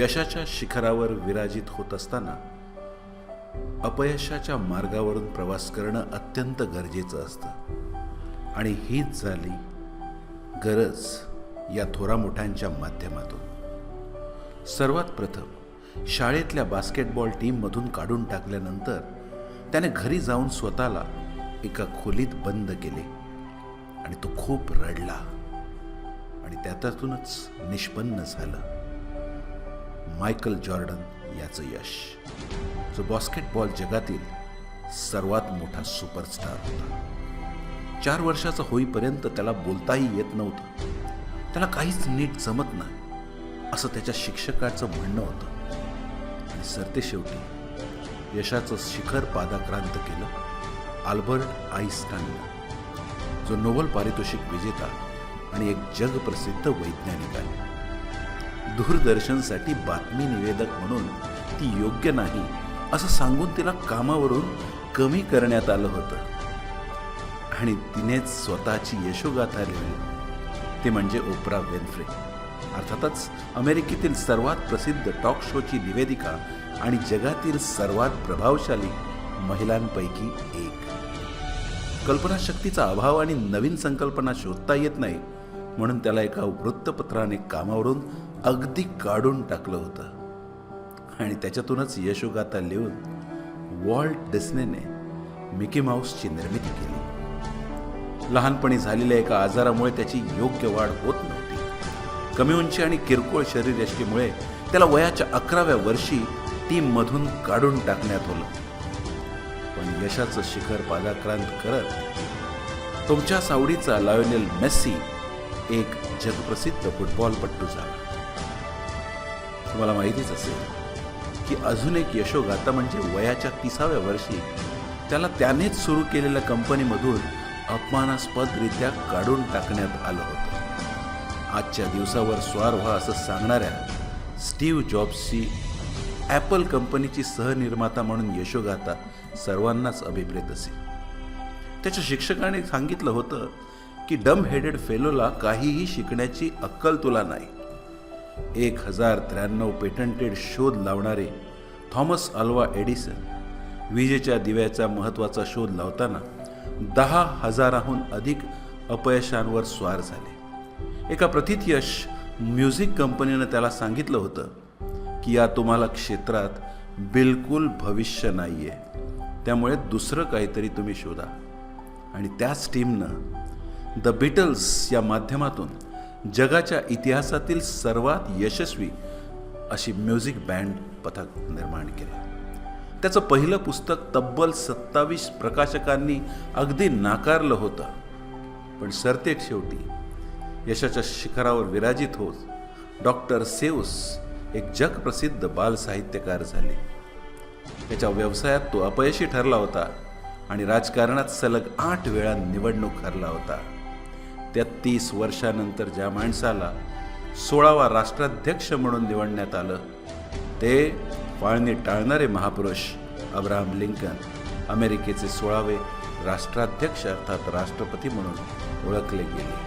यशाच्या शिखरावर विराजित होत असताना अपयशाच्या मार्गावरून प्रवास करणं अत्यंत गरजेचं असतं. आणि हीच झाली गरज या थोरा मोठ्यांच्या माध्यमातून. सर्वात प्रथम शाळेतल्या बास्केटबॉल टीममधून काढून टाकल्यानंतर त्याने घरी जाऊन स्वतःला एका खोलीत बंद केले आणि तो खूप रडला. आणि त्यातूनच निष्पन्न झालं. मायकल जॉर्डन याचं यश. जो बास्केटबॉल जगातील सर्वात मोठा सुपरस्टार होता. चार वर्षाचा होईपर्यंत त्याला बोलताही येत नव्हतं. त्याला काहीच नीट जमत नाही असं त्याच्या शिक्षकाचं म्हणणं होतं. आणि सरते शेवटी यशाचं शिखर पादाक्रांत केलं आल्बर्ट आईस्टाईन जो नोबल पारितोषिक विजेता आणि एक जगप्रसिद्ध वैज्ञानिक आहे. दूरदर्शनसाठी बातमी निवेदक म्हणून ती योग्य नाही असं सांगून तिला कामावरून कमी करण्यात आलं होतं. आणि तिनेच स्वतःची यशोगाथा लिहिली. ते म्हणजे ओपरा वेनफ्रे. अर्थातच अमेरिकेतील सर्वात प्रसिद्ध टॉक शोची निवेदिका आणि जगातील सर्वात प्रभावशाली महिलांपैकी एक. कल्पनाशक्तीचा अभाव आणि नवीन संकल्पना शोधता येत नाही म्हणून त्याला एका वृत्तपत्राने कामावरून अगदी काढून टाकलं होतं. आणि त्याच्यातूनच यशोगाथा लिहून वॉल्ट डिस्नेने मिकी माऊसची निर्मिती केली. लहानपणी झालेल्या एका आजारामुळे त्याची योग्य वाढ होत नव्हती. कमी उंची आणि किरकोळ शरीरयष्टीमुळे त्याला वयाच्या अकराव्या वर्षी टीममधून काढून टाकण्यात आलं पण यशाचं शिखर पादाक्रांत करत तुमच्या सावडीचा लायोनेल मेस्सी एक जगप्रसिद्ध फुटबॉलपट्टू झाला. तुम्हाला माहितीच असेल की अजून एक यशोगाथा म्हणजे वयाच्या तिसाव्या वर्षी त्याला त्यानेच सुरू केलेल्या कंपनीमधून अपमानास्पदरित्या काढून टाकण्यात आलं होतं. आजच्या दिवसावर स्वार व्हा असं सांगणाऱ्या स्टीव्ह जॉब्सची ॲपल कंपनीची सहनिर्माता म्हणून यशोगाथा सर्वांनाच अभिप्रेत असे. त्याच्या शिक्षकाने सांगितलं होतं की डम हेडेड फेलोला काहीही शिकण्याची अक्कल तुला नाही. एक हजार त्र्याण्णव पेटंटेड शोध लावणारे थॉमस अल्वा एडिसन विजेच्या दिव्याचा महत्त्वाचा शोध लावताना दहा हजाराहून अधिक अपयशांवर स्वार झाले. एका प्रथितयश म्युझिक कंपनीनं त्याला सांगितलं होतं की या तुम्हाला क्षेत्रात बिलकुल भविष्य नाहीये. त्यामुळे दुसरं काहीतरी तुम्ही शोधा. आणि त्याच टीमनं द बिटल्स या माध्यमातून जगाच्या इतिहासातील सर्वात यशस्वी अशी म्युझिक बँड पथक निर्माण केलं. त्याचं पहिलं पुस्तक तब्बल सत्तावीस प्रकाशकांनी अगदी नाकारलं होतं. पण सरतेट शेवटी यशाच्या शिखरावर विराजित होत डॉक्टर सेऊस एक जगप्रसिद्ध बालसाहित्यकार झाले. त्याच्या व्यवसायात तो अपयशी ठरला होता आणि राजकारणात सलग आठ वेळा निवडणूक हरला होता. तेहतीस वर्षानंतर ज्या माणसाला सोळावा राष्ट्राध्यक्ष म्हणून निवडण्यात आलं ते फाळणी टाळणारे महापुरुष अब्राहम लिंकन अमेरिकेचे सोळावे राष्ट्राध्यक्ष अर्थात राष्ट्रपती म्हणून ओळखले गेले.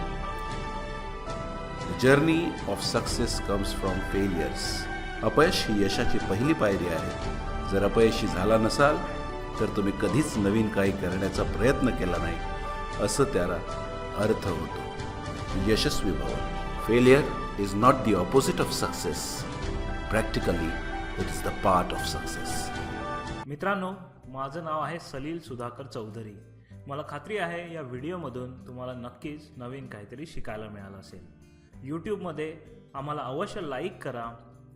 Journey of success comes from failures अपयश ही यशाची पहिली पायरी आहे. जर अपयशी झाला नसाल तर तुम्ही कधीच नवीन काही करण्याचा प्रयत्न केला नाही असं त्याला अर्थ होतो. यशस्वी भाव failure is not the opposite of success practically it is the part of success मित्रांनो माझं नाव आहे सलील सुधाकर चौधरी. मला खात्री आहे या व्हिडिओमधून तुम्हाला नक्कीच नवीन काहीतरी शिकायला मिळालं असेल. यूट्यूबमध्ये आम्हाला अवश्य लाईक करा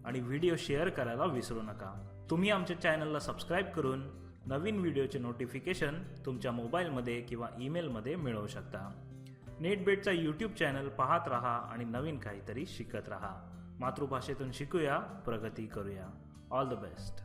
आणि व्हिडिओ शेअर करायला विसरू नका. तुम्ही आमच्या चॅनलला सबस्क्राईब करून नवीन व्हिडिओचे नोटिफिकेशन तुमच्या मोबाईलमध्ये किंवा ईमेलमध्ये मिळवू शकता. नेटबेटचा यूट्यूब चॅनल पाहत राहा आणि नवीन काहीतरी शिकत रहा. मातृभाषेतून शिकूया प्रगती करूया. All the best